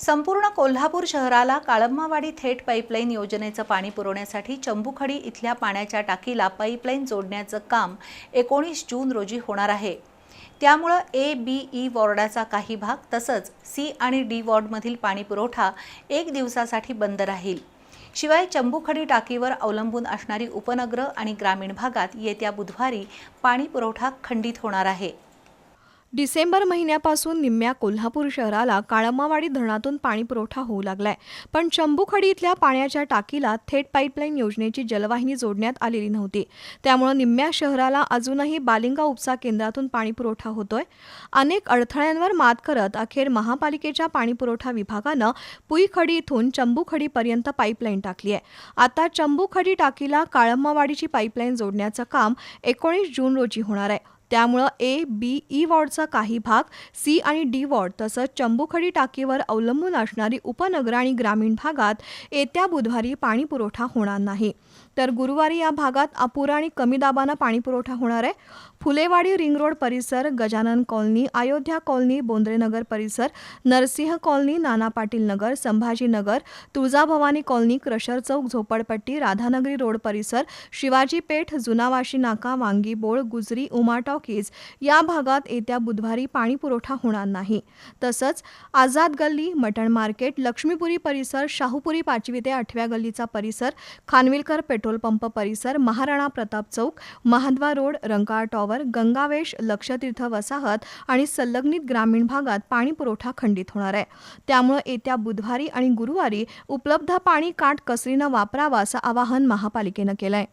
संपूर्ण कोल्हापूर शहराला काळम्मावाडी थेट पाईपलाईन योजनेचं पाणी पुरवण्यासाठी चंबुखडी इथल्या पाण्याच्या टाकीला पाईपलाईन जोडण्याचं काम एकोणीस जून रोजी होणार आहे. त्यामुळं ए बी ई वॉर्डाचा काही भाग तसंच सी आणि डी वॉर्डमधील पाणी पुरवठा एक दिवसासाठी बंद राहील. शिवाय चंबुखडी टाकीवर अवलंबून असणारी उपनगर आणि ग्रामीण भागात येत्या बुधवारी पाणी पुरवठा खंडित होणार आहे. डिसेंबर महिन्यापासून निम्म्या कोल्हापूर शहराला काळमावाडी धरणातून पाणी पुरवठा होऊ लागलाय. पण चंबूखडी इथल्या पाण्याच्या टाकीला थेट पाईपलाईन योजनेची जलवाहिनी जोडण्यात आलेली नव्हती. त्यामुळे निम्म्या शहराला अजूनही बालिंगा उपसा केंद्रातून पाणी पुरवठा होतोय. अनेक अडथळ्यांवर मात करत अखेर महापालिकेच्या पाणी पुरवठा विभागानं पुईखडी इथून चंबूखडीपर्यंत पाईपलाईन टाकली आहे आता चंबूखडी टाकीला काळम्मावाडीची पाईपलाईन जोडण्याचं काम एकोणीस जून रोजी होणार आहे. त्यामुळं ए बी ई वॉर्डचा काही भाग सी आणि डी वॉर्ड तसंच चंबुखडी टाकीवर अवलंबून असणारी उपनगर आणि ग्रामीण भागात येत्या बुधवारी पाणीपुरवठा होणार नाही. तर गुरुवारी या भागात अपुरा आणि कमी दाबानं पाणीपुरवठा होणार आहे. फुलेवाडी रिंग रोड परिसर गजानन कॉलनी अयोध्या कॉलनी बोंद्रेनगर परिसर Narsinh colony Nana Patil Nagar Sambhajinagar Tuljabhavani colony crusher Chowk झोपडपट्टी राधानगरी रोड परिसर शिवाजी पेठ जुनावाशी नाका वांगी बोळ गुजरी उमाटाव टॉकीज या भागात येत्या बुधवारी पाणी पुरवठा होणार नाही. तसंच आझाद गल्ली मटण मार्केट लक्ष्मीपुरी परिसर शाहूपुरी पाचवी ते आठव्या गल्लीचा परिसर खानविलकर पेट्रोल पंप परिसर महाराणा प्रताप चौक महाद्वा रोड रंकाळ टॉवर गंगावेश लक्षतीर्थ वसाहत आणि संलग्नित ग्रामीण भागात पाणी पुरवठा खंडित होणार आहे. त्यामुळे येत्या बुधवारी आणि गुरुवारी उपलब्ध पाणी काटकसरीनं वापरावं असं आवाहन महापालिकेनं केलं आहे